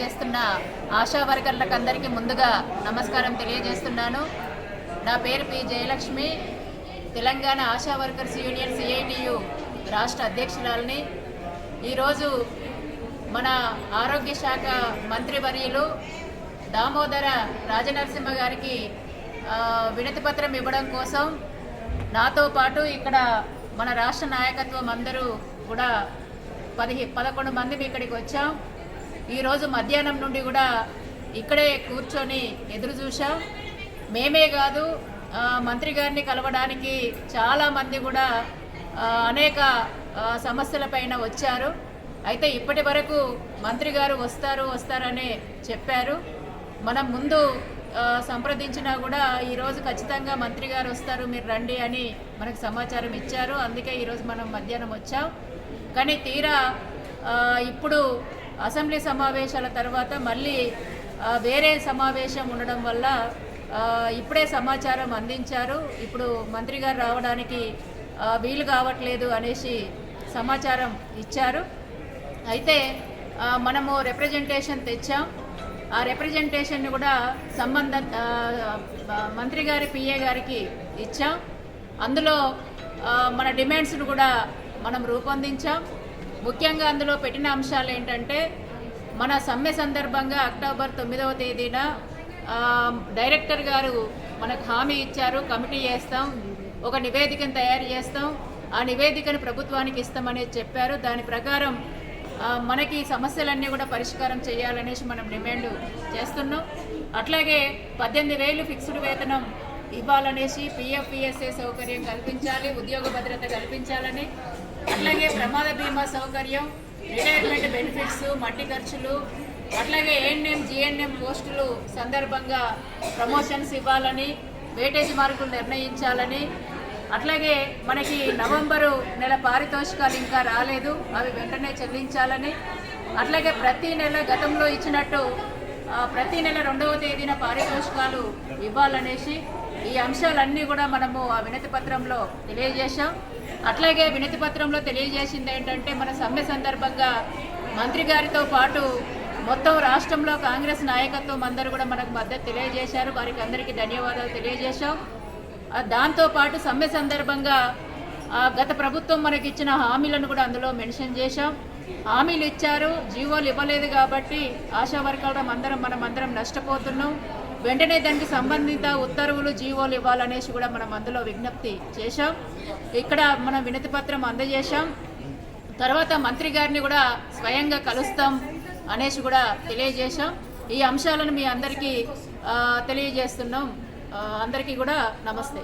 పనిచేస్తున్న ఆశా వర్కర్లకు అందరికీ ముందుగా నమస్కారం తెలియజేస్తున్నాను. నా పేరు P Jayalakshmi. Telangana Asha workers union CITU రాష్ట్ర అధ్యక్షురాలని. ఈరోజు మన ఆరోగ్య శాఖ మంత్రివర్యులు దామోదర రాజనరసింహ గారికి వినతిపత్రం వినతి పత్రం ఇవ్వడం కోసం నాతో పాటు ఇక్కడ మన రాష్ట్ర నాయకత్వం అందరూ కూడా పదిహే పదకొండు మంది ఇక్కడికి వచ్చాం. ఈరోజు మధ్యాహ్నం నుండి కూడా ఇక్కడే కూర్చొని ఎదురు చూసాం మేమే కాదు మంత్రి గారిని కలవడానికి చాలామంది కూడా అనేక సమస్యల సమస్యలపైన వచ్చారు. అయితే ఇప్పటి వరకు మంత్రి గారు వస్తారు వస్తారని చెప్పారు. మనం ముందు సంప్రదించినా కూడా ఈరోజు ఖచ్చితంగా మంత్రి గారు వస్తారు మీరు రండి అని మనకు సమాచారం ఇచ్చారు. అందుకే ఈరోజు మనం మధ్యాహ్నం వచ్చాం. కానీ తీరా ఇప్పుడు అసెంబ్లీ సమావేశాల తర్వాత మళ్ళీ వేరే సమావేశం ఉండడం వల్ల ఇప్పుడే సమాచారం అందించారు. ఇప్పుడు మంత్రి గారు రావడానికి వీలు కావట్లేదు అనేసి సమాచారం ఇచ్చారు. అయితే మనము రిప్రజెంటేషన్ తెచ్చాం. ఆ రిప్రజెంటేషన్ కూడా సంబంధ మంత్రి గారి పిఏ గారికి ఇచ్చాం. అందులో మన డిమాండ్స్ను కూడా మనం రూపొందించాం. ముఖ్యంగా అందులో పెట్టిన అంశాలు ఏంటంటే మన సమ్మె సందర్భంగా అక్టోబర్ తొమ్మిదవ తేదీన డైరెక్టర్ గారు మనకు హామీ ఇచ్చారు కమిటీ చేస్తాం ఒక నివేదికను తయారు చేస్తాం ఆ నివేదికను ప్రభుత్వానికి ఇస్తామనేది చెప్పారు. దాని ప్రకారం మనకి సమస్యలన్నీ కూడా పరిష్కారం చేయాలనేసి మనం డిమాండ్ చేస్తున్నాం. అట్లాగే పద్దెనిమిది వేలు ఫిక్స్డ్ వేతనం ఇవ్వాలనేసి పిఎఫ్ పిఎస్ఏ సౌకర్యం కల్పించాలి ఉద్యోగ భద్రత కల్పించాలని అట్లాగే ప్రమాద బీమా సౌకర్యం రిటైర్మెంట్ బెనిఫిట్స్ మట్టి ఖర్చులు అట్లాగే ఏఎన్ఎం జిఎన్ఎం పోస్టులు సందర్భంగా ప్రమోషన్స్ ఇవ్వాలని వేటేజ్ మార్కులు నిర్ణయించాలని అట్లాగే మనకి నవంబరు నెల పారితోషికాలు ఇంకా రాలేదు అవి వెంటనే చెల్లించాలని అట్లాగే ప్రతి నెల గతంలో ఇచ్చినట్టు ప్రతి నెల రెండవ తేదీన పారితోషికాలు ఇవ్వాలనేసి ఈ అంశాలన్నీ కూడా మనము ఆ వినతి పత్రంలో తెలియజేశాం. అట్లాగే వినతి పత్రంలో తెలియజేసింది ఏంటంటే మన సమ్మె సందర్భంగా మంత్రి గారితో పాటు మొత్తం రాష్ట్రంలో కాంగ్రెస్ నాయకత్వం అందరూ కూడా మనకు మద్దతు తెలియజేశారు. వారికి అందరికీ ధన్యవాదాలు తెలియజేశాం. దాంతోపాటు సమ్మె సందర్భంగా ఆ, గత ప్రభుత్వం మనకి ఇచ్చిన హామీలను కూడా అందులో మెన్షన్ చేశాం. హామీలు ఇచ్చారు జీవోలు ఇవ్వలేదు కాబట్టి ఆశా వర్కర్లు అందరం మనం అందరం నష్టపోతున్నాం. వెంటనే దానికి సంబంధిత ఉత్తర్వులు జీవోలు ఇవ్వాలనేసి కూడా మనం అందులో విజ్ఞప్తి చేశాం. ఇక్కడ మనం వినతి పత్రం అందజేశాం. తర్వాత మంత్రి గారిని కూడా స్వయంగా కలుస్తాం అనేసి కూడా తెలియజేశాం. ఈ అంశాలను మీ అందరికీ తెలియజేస్తున్నాం. అందరికీ కూడా నమస్తే.